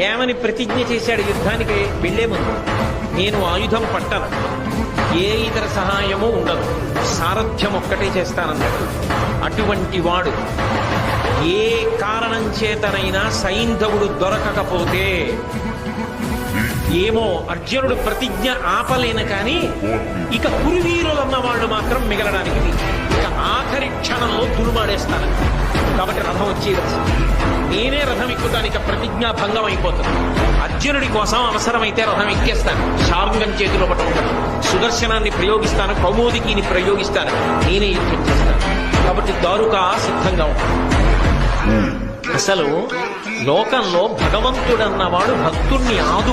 ఏమని ప్రతిజ్ఞ చేశాడు యుద్ధానికి వెళ్ళే ముందు. నేను ఆయుధం పట్టను. ఏ ఇతర సహాయము ఉండదు. సారథ్యం ఒక్కటే చేస్తానన్నాడు. అటువంటి వాడు. ఏ కారణం చేతనైనా సైంధవుడు దొరకకపోతే ఏమో అర్జునుడు ప్రతిజ్ఞ ఆపలేన కానీ ఇక కురువీరులన్న వాళ్ళు మాత్రం మిగలడానికి వీలు. క్షణంలో దురుమాడేస్తాను కాబట్టి రథం వచ్చి నేనే రథం ఎక్కుతానిక ప్రతిజ్ఞా భంగం అయిపోతుంది. అర్జునుడి కోసం అవసరమైతే రథం ఎక్కేస్తాను. శార్ంగం చేతిలో పట్టుకుంటాను సుదర్శనాన్ని ప్రయోగిస్తాను. కౌమోదికిని ప్రయోగిస్తాను. నేనే యుద్ధం చేస్తాను. కాబట్టి దారుక సిద్ధంగా ఉంటాను అసలు లోకంలో భగవంతుడన్నవాడు భక్తుణ్ణి ఆదు